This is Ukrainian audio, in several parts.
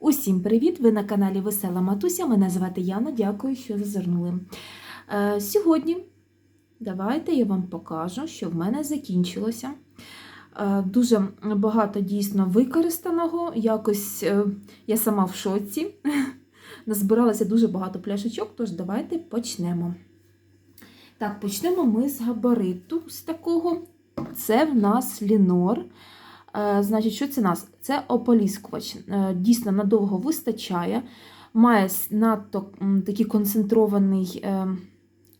Усім привіт! Ви на каналі Весела Матуся. Мене звати Яна. Дякую, що зазирнули. Е, сьогодні давайте я вам покажу, що в мене закінчилося. Е, дуже багато дійсно використаного. Якось е, я сама в шоці. Назбиралося дуже багато пляшечок, тож давайте почнемо. Так, почнемо ми з габариту з такого. Це в нас лінор. Е, Значить, що це нас? Це ополіскувач. Е, Дійсно, надовго вистачає. Має надто такий концентрований е,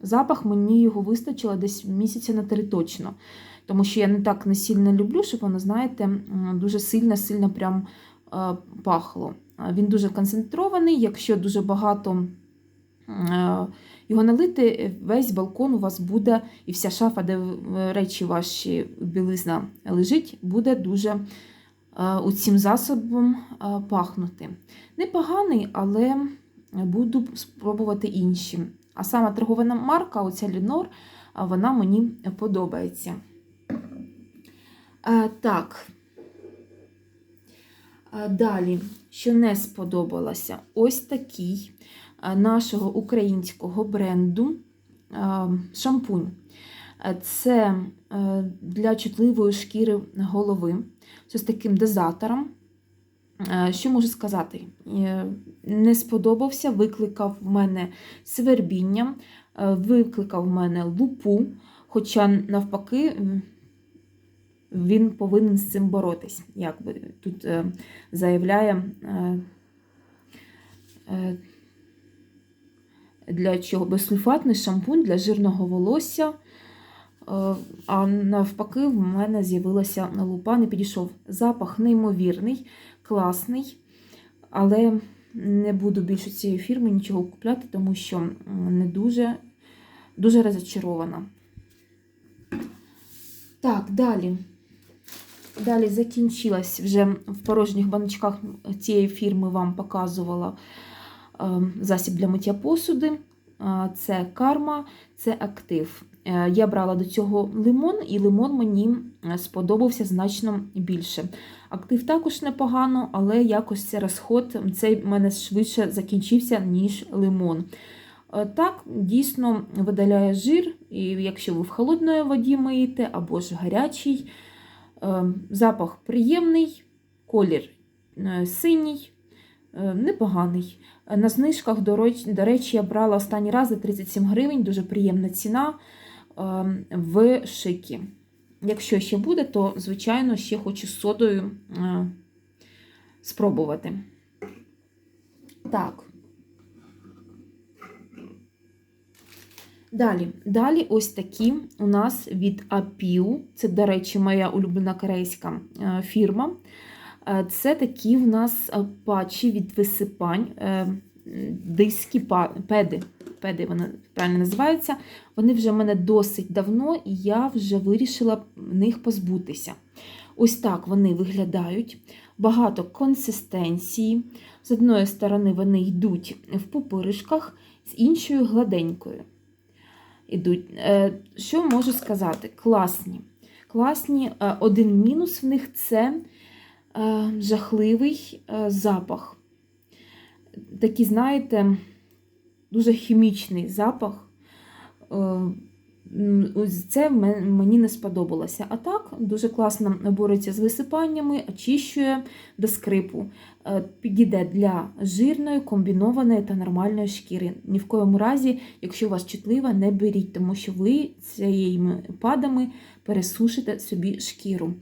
запах. Мені його вистачило десь місяця на три точно. Тому що я не так не сильно люблю, щоб воно, знаєте, дуже сильно-сильно прям пахло. Він дуже концентрований, якщо дуже багато його налити, весь балкон у вас буде, і вся шафа, де е, речі ваші білизна лежить, буде дуже е, цим засобом е, пахнути. Непоганий, але буду спробувати інші. А сама торгована марка, оця Лінор, вона мені подобається. Е, Так. Е, Далі, що не сподобалося, ось такий е, нашого українського бренду е, шампунь. Е, Це е, для чутливої шкіри голови, це з таким дозатором. Е, Що можу сказати? Е, Не сподобався, викликав в мене свербіння, е, викликав в мене лупу, хоча навпаки. Він повинен з цим боротись, як би тут е, заявляє е, е, для чого безсульфатний шампунь для жирного волосся. Е, А навпаки, в мене з'явилася лупа, не підійшов. Запах неймовірний, класний, але не буду більше цієї фірми нічого купляти, тому що не дуже, дуже розочарована. Так, далі. Далі закінчилась вже в порожніх баночках цієї фірми вам показувала засіб для миття посуди. Е, Це карма, це актив. Е, Я брала до цього лимон, і лимон мені е, сподобався значно більше. Актив також непогано, але якось це розход цей в мене швидше закінчився, ніж лимон. Е, Так, дійсно видаляє жир, і якщо ви в холодної воді миєте або ж гарячий. Е, Запах приємний, колір е, синій, е, непоганий. Е, На знижках, до речі, я брала останній раз за 37 гривень, дуже приємна ціна е, в шикі. Якщо ще буде, то, звичайно, ще хочу з содою е, спробувати. Так. Далі, далі ось такі у нас від Апіу. Це, до речі, моя улюблена корейська е, фірма. Е, Це такі в нас е, патчі від висипань, е, диски, педи. Педи вони правильно називаються. Вони вже в мене досить давно, і я вже вирішила них позбутися. Ось так вони виглядають. Багато консистенції. З одної сторони, вони йдуть в пупиришках, з іншою гладенькою ідуть. Що можу сказати? Класні. Класні. Один мінус в них це жахливий е, запах. Такий, знаєте, дуже хімічний запах. Ось Це мені не сподобалося. А так, дуже класно бореться з висипаннями, очищує до скрипу. Е, Підійде для жирної, комбінованої та нормальної шкіри. Ні в коєму разі, якщо у вас чутлива, не беріть, тому що ви цією падами пересушите собі шкіру.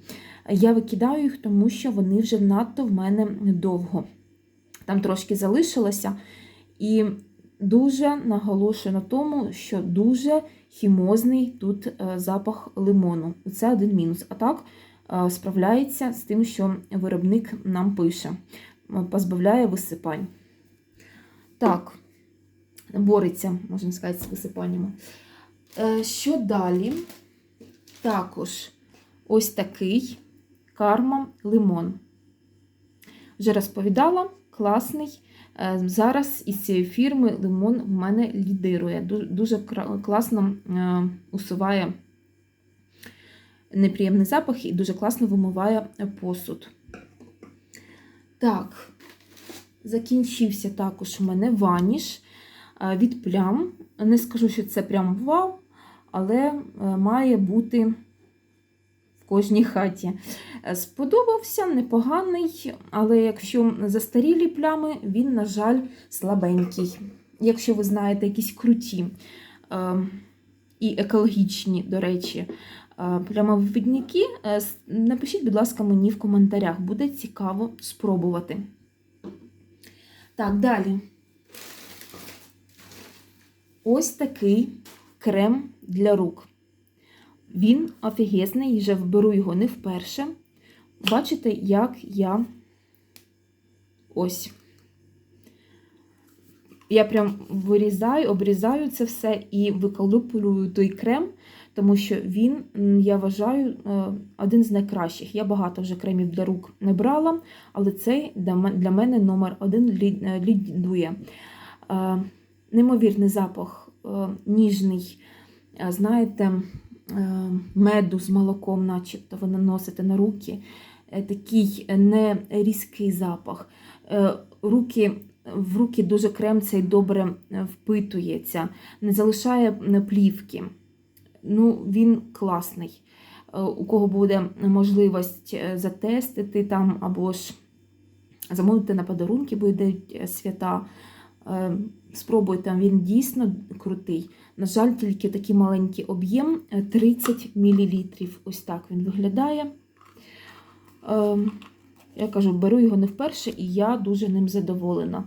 Я викидаю їх, тому що вони вже надто в мене довго. Там трошки залишилося. І дуже наголошую на тому, що дуже хімозний тут е, запах лимону. Це один мінус. А так е, справляється з тим, що виробник нам пише, Е, позбавляє висипань. Так, бореться, можна сказати, з висипаннями. Що далі? Також ось такий карма лимон. Вже розповідала, класний. Е, Зараз із цієї фірми лимон в мене лідирує. Дуже класно е, усуває неприємний запах і дуже класно вимиває посуд. Так, Закінчився також у мене ваніш е, від плям. Не скажу, що це прям вау, але має бути кожній хаті. Е, Сподобався, непоганий, але якщо застарілі плями, він, на жаль, слабенький. Якщо ви знаєте якісь круті е, і екологічні, до речі, е, плямовидники, е, напишіть, будь ласка, мені в коментарях. Буде цікаво спробувати. Так, далі. Ось такий крем для рук. Він офігезний, вже беру його не вперше. Бачите, як я ось. Я прям вирізаю, обрізаю це все і виколупую той крем, тому що він, я вважаю, е, один з найкращих. Я багато вже кремів для рук не брала, але цей для мене номер один е, лідує. Е, Неймовірний запах, ніжний, знаєте, меду з молоком, начебто ви наносите на руки. Е, Такий не різкий запах. Е, Руки, в руки дуже крем цей добре е, впитується, не залишає е, плівки. Ну, він класний. Е, У кого буде можливість е, затестити там або ж замовити на подарунки, е, свята. Е, Спробуйте, він дійсно крутий. На жаль, тільки такий маленький об'єм е, 30 мл. Ось так він виглядає. Е, Я кажу, беру його не вперше, і я дуже ним задоволена.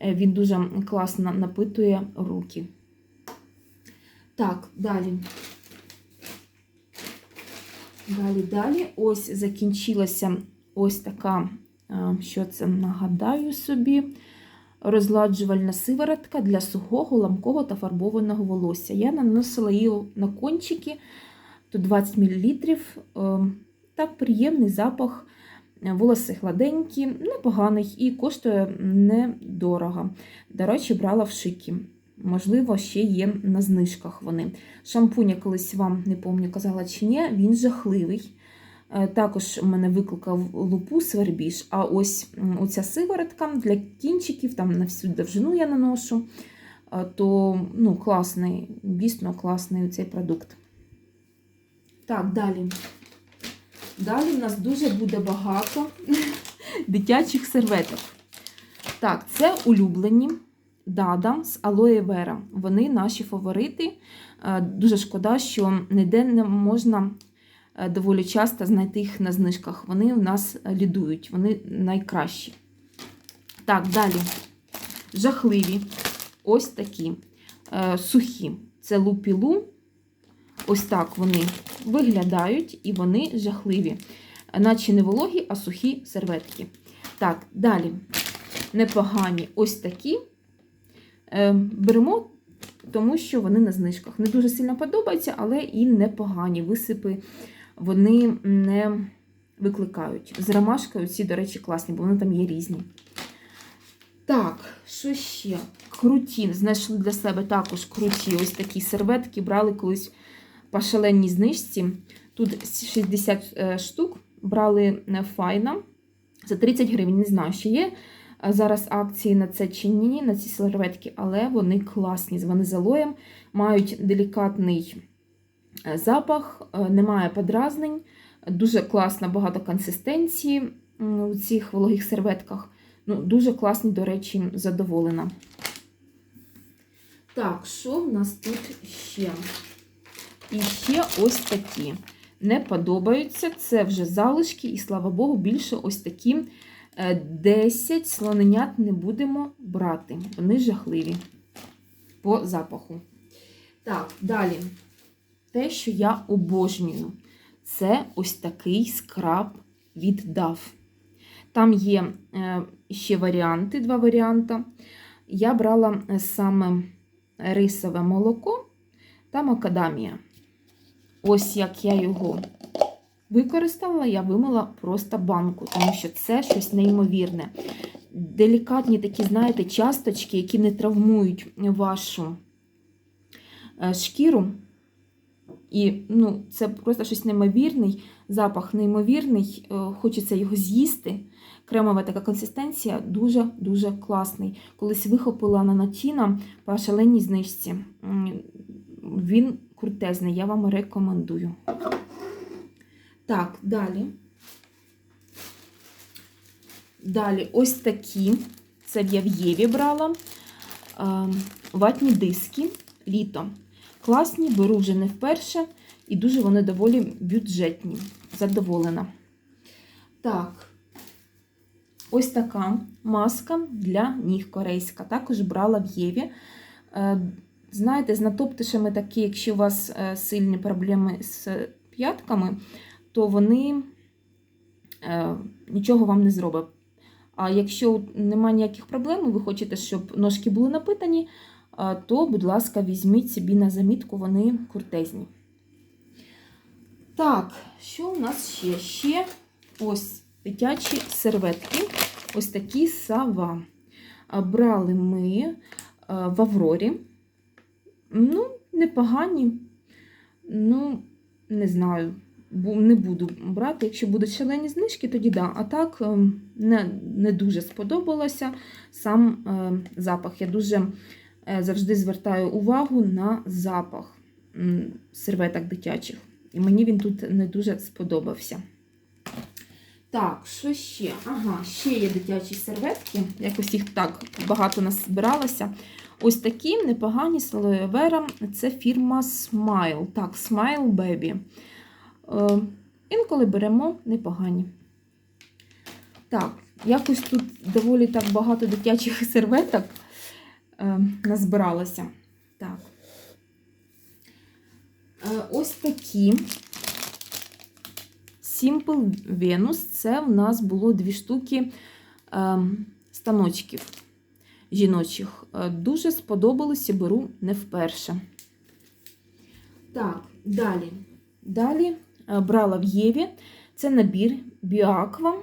Е, Він дуже класно напитує руки. Так, далі. Далі, далі. Ось закінчилася ось така, е, що це нагадаю собі, розладжувальна сиворотка для сухого, ламкого та фарбованого волосся. Я наносила її на кончики, тут 20 мл. Так, приємний запах, волоси гладенькі, непоганий і коштує недорого. До речі, брала в шикі. Можливо, ще є на знижках вони. Шампунь я колись вам не пам'ятаю, казала чи ні, він жахливий. Е, Також мене викликав лупу свербіж. А ось оця сиворотка для кінчиків, там на всю довжину я наношу, е, то ну, класний, дійсно класний цей продукт. Так, далі. Далі в нас дуже буде багато дитячих серветок. Так, це улюблені Дада з алоє вера. Вони наші фаворити. Е, Дуже шкода, що ніде не можна доволі часто знайти їх на знижках. Вони у нас лідують, вони найкращі. Так, далі. Жахливі. Ось такі е, сухі. Це лупілу. Ось так вони виглядають і вони жахливі. Наче не вологі, а сухі серветки. Так, далі. Непогані ось такі. Е, Беремо, тому що вони на знижках. Не дуже сильно подобаються, але і непогані. Висипи вони не викликають. З ромашкою ці, до речі, класні, бо вони там є різні. Так, що ще? Круті. Знайшли для себе також круті ось такі серветки. Брали колись по шаленій знижці. Тут 60 е, штук. Брали е, файна за 30 гривень. Не знаю, що є е, зараз акції на це чи ні, на ці серветки, але вони класні. Вони з алоєм, мають делікатний запах, е, немає подразнень. Дуже класно, багато консистенції у цих вологих серветках. Ну, Дуже класні, до речі, задоволена. Так, що в нас тут ще? І ще ось такі. Не подобаються. Це вже залишки, і слава Богу, більше ось такі е, 10 слоненят не будемо брати. Вони жахливі по запаху. Так, далі. Те, що я обожнюю, це ось такий скраб від DAF. Там є е, ще варіанти, два варіанти. Я брала саме рисове молоко та макадамія. Ось як я його використала, я вимила просто банку, тому що це щось неймовірне. Делікатні такі, знаєте, часточки, які не травмують вашу е, шкіру. І ну, це просто щось неймовірний, запах неймовірний, е, хочеться його з'їсти. кремова така консистенція, дуже-дуже класний. Колись вихопила на Натіна по шаленій знижці. Він крутезний, я вам рекомендую. Так, далі. Далі ось такі. Це я в Єві брала. Е, Ватні диски літо. Класні, беру вже не вперше. І дуже вони доволі бюджетні. Задоволена. Так, ось така маска для ніг корейська. Також брала в Єві. Е, Знаєте, з натоптишами такі, якщо у вас е, сильні проблеми з п'ятками, то вони е, нічого вам не зроблять. А якщо немає ніяких проблем, ви хочете, щоб ножки були напитані, то, будь ласка, візьміть собі на замітку, вони крутезні. Так, що у нас ще? Ще ось дитячі серветки, ось такі сава. Брали ми в Аврорі. Ну, непогані. Ну, не знаю, не буду брати. Якщо будуть шалені знижки, тоді да. А так ем, не, не дуже сподобалося сам е, запах. Я дуже завжди звертаю увагу на запах серветок дитячих. І мені він тут не дуже сподобався. Так, що ще? Ага, ще є дитячі серветки. Якось їх так багато нас збиралося. Ось такі непогані з алоє вера. Це фірма Smile. Так, Smile Baby. Е, інколи беремо непогані. Так, якось тут доволі так багато дитячих серветок е, назбиралося. Так. Е, ось такі. Simple Venus. Це в нас було дві штуки е, станочків жіночих. Е, Дуже сподобалося, беру не вперше. Так, далі. Далі е, брала в Єві. Це набір Біаква.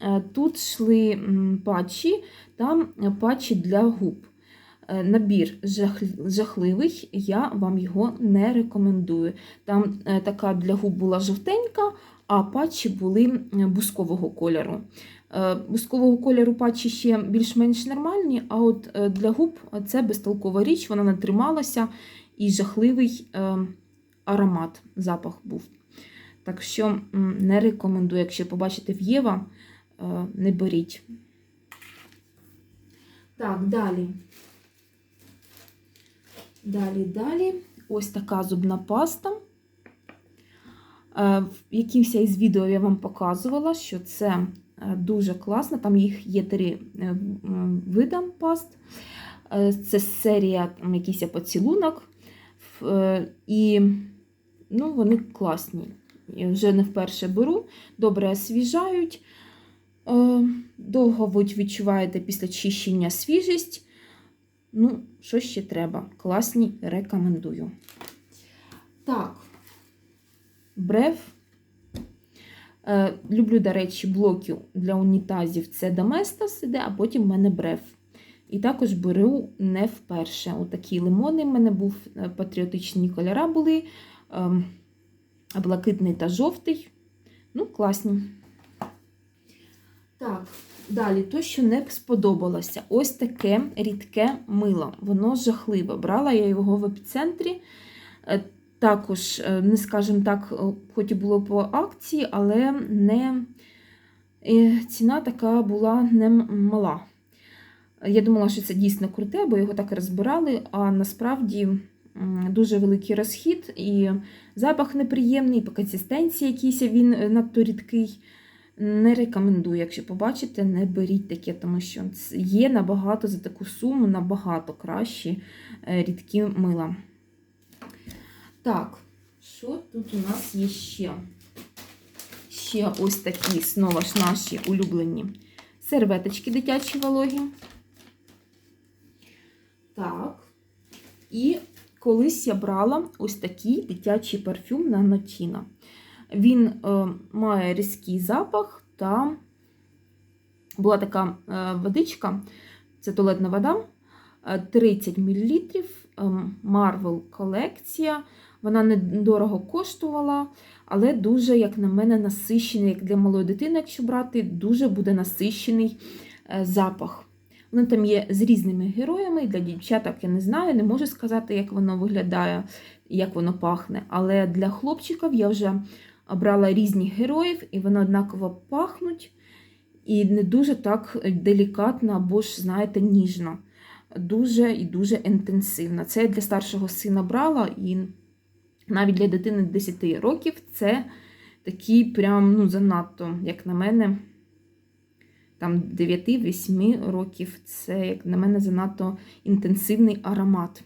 Е, Тут йшли патчі, там е, патчі для губ. Е, Набір жахливий, я вам його не рекомендую. Там е, така для губ була жовтенька, а патчі були бускового кольору. Е, Бускового кольору патчі ще більш-менш нормальні, а от для губ це безтолкова річ, вона не трималася і жахливий аромат, запах був. Так що не рекомендую, якщо побачите в Єва, не беріть. Так, далі. Далі, далі. Ось така зубна паста. Е, В якимось із відео я вам показувала, що це е, дуже класно. Там їх є три е, м, вида паст. Е, Це серія там, якийсь поцілунок. Е, І ну, вони класні. Я вже не вперше беру, добре освіжають. Е, Довго ви відчуваєте після чищення свіжість. Ну, що ще треба? Класні, рекомендую. Так, брев. Е, люблю, до речі, блоки для унітазів. Це Доместос іде, а потім в мене брев. І також беру не вперше. Отакі лимони в мене був, е, патріотичні кольора були. ем, Блакитний та жовтий. Ну, класні. Так, далі, то, що не сподобалося. Ось таке рідке мило. Воно жахливе. Брала я його в епіцентрі. Е, Також, е, не скажімо так, е, хоч і було по акції, але не ціна така була не мала. Я думала, що це дійсно круте, бо його так розбирали, а насправді дуже великий розхід, і запах неприємний, і по консистенції якийсь він надто рідкий. Не рекомендую, якщо побачите, не беріть таке, тому що є набагато за таку суму, набагато кращі е, рідкі мила. Так, що тут у нас є ще? Ще ось такі знову ж наші улюблені серветочки дитячі вологі. Так. І колись я брала ось такий дитячий парфюм на Нотіна. Він е, має різкий запах та була така е, водичка, це туалетна вода, е, 30 мл, е, Marvel колекція. Вона недорого коштувала, але дуже, як на мене, насищений, як для малої дитини, якщо брати, дуже буде насищений запах. Вони там є з різними героями, для дівчаток я не знаю, не можу сказати, як воно виглядає, як воно пахне. Але для хлопчиків я вже обрала різних героїв, і вони однаково пахнуть, і не дуже так делікатно або ж, знаєте, ніжно. Дуже і дуже інтенсивно. Це я для старшого сина брала, і навіть для дитини 10 років це такий прям, ну, занадто, як на мене, там 9-8 років. Це, як на мене, занадто інтенсивний аромат.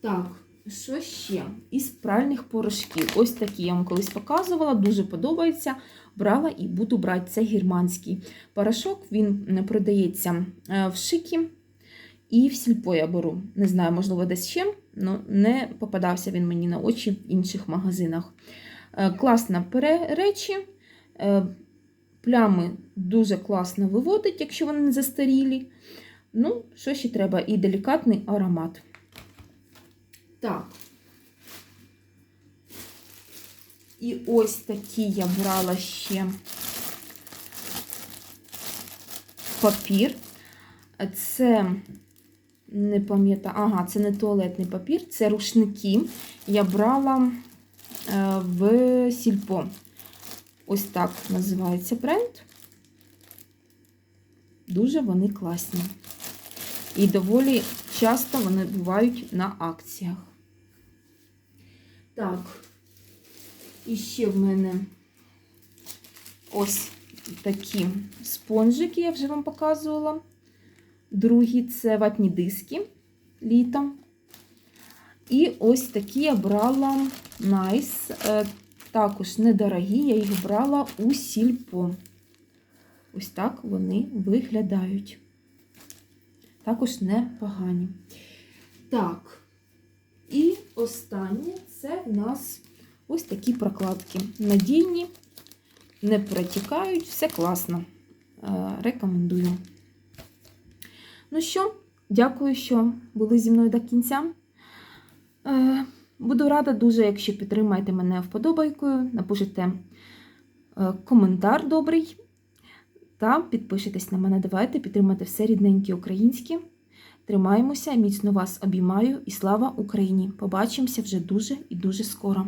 Так, що ще? Із пральних порошків. Ось такі я вам колись показувала, дуже подобається. Брала і буду брати. Це германський порошок. Він продається е, в шикі і в сільпо я беру. Не знаю, можливо, десь ще, але не попадався він мені на очі в інших магазинах. Е, Класно пере речі. Е, Плями дуже класно виводить, якщо вони не застарілі. Ну, що ще треба? І делікатний аромат. Так. І ось такі я брала ще папір. Це, не пам'ятаю, ага, це не туалетний папір, це рушники. Я брала е, в сільпо. Ось так називається бренд. Дуже вони класні. І доволі часто вони бувають на акціях. Так, і ще в мене ось такі спонжики, я вже вам показувала. Другі це ватні диски літом. І ось такі я брала Nice. Е, Також недорогі, я їх брала у сільпо. Ось так вони виглядають. Також непогані. Так, і останнє це в нас ось такі прокладки. Надійні, не протікають, все класно. Е, Рекомендую. Ну що, дякую, що були зі мною до кінця. Е, Буду рада дуже, якщо підтримаєте мене вподобайкою, напишете е, коментар добрий та підпишитесь на мене. Давайте підтримати все рідненьке українське. Тримаємося, міцно вас обіймаю і слава Україні! Побачимося вже дуже і дуже скоро.